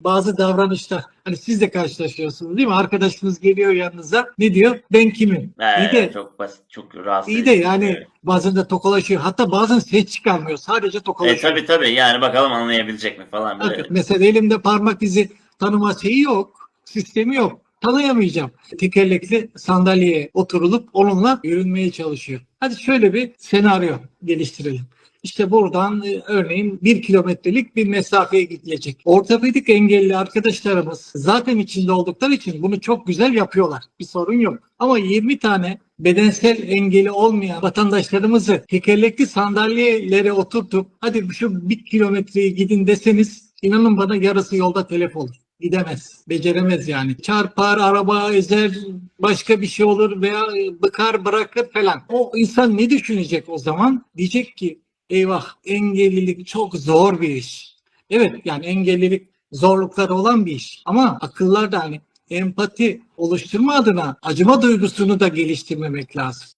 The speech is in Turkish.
bazı davranışlar hani siz de karşılaşıyorsunuz değil mi? Arkadaşınız geliyor yanınıza ne diyor? Ben kimim? Ee, İyi de çok basit, çok rahatsız iyi de yani Evet. bazen de tokalaşıyor. Hatta bazen ses çıkarmıyor. Sadece E tokalaşıyor. tabi tabi yani bakalım anlayabilecek mi falan böyle. Bakın, mesela elimde parmak izi tanıma şeyi yok. Sistemi yok. Tanıyamayacağım. Tekerlekli sandalyeye oturulup onunla yürünmeye çalışıyor. Hadi şöyle bir senaryo geliştirelim. İşte buradan e, örneğin bir kilometrelik bir mesafeye gidilecek. Ortopedik engelli arkadaşlarımız zaten içinde oldukları için bunu çok güzel yapıyorlar. Bir sorun yok. Ama 20 tane bedensel engeli olmayan vatandaşlarımızı tekerlekli sandalyelere oturtup hadi şu bir kilometreyi gidin deseniz inanın bana yarısı yolda telef olur. Gidemez, beceremez yani. Çarpar, araba ezer, başka bir şey olur veya bıkar bırakır falan. O insan ne düşünecek o zaman? Diyecek ki eyvah engellilik çok zor bir iş. Evet yani engellilik zorlukları olan bir iş. Ama akıllar da hani empati oluşturma adına acıma duygusunu da geliştirmemek lazım.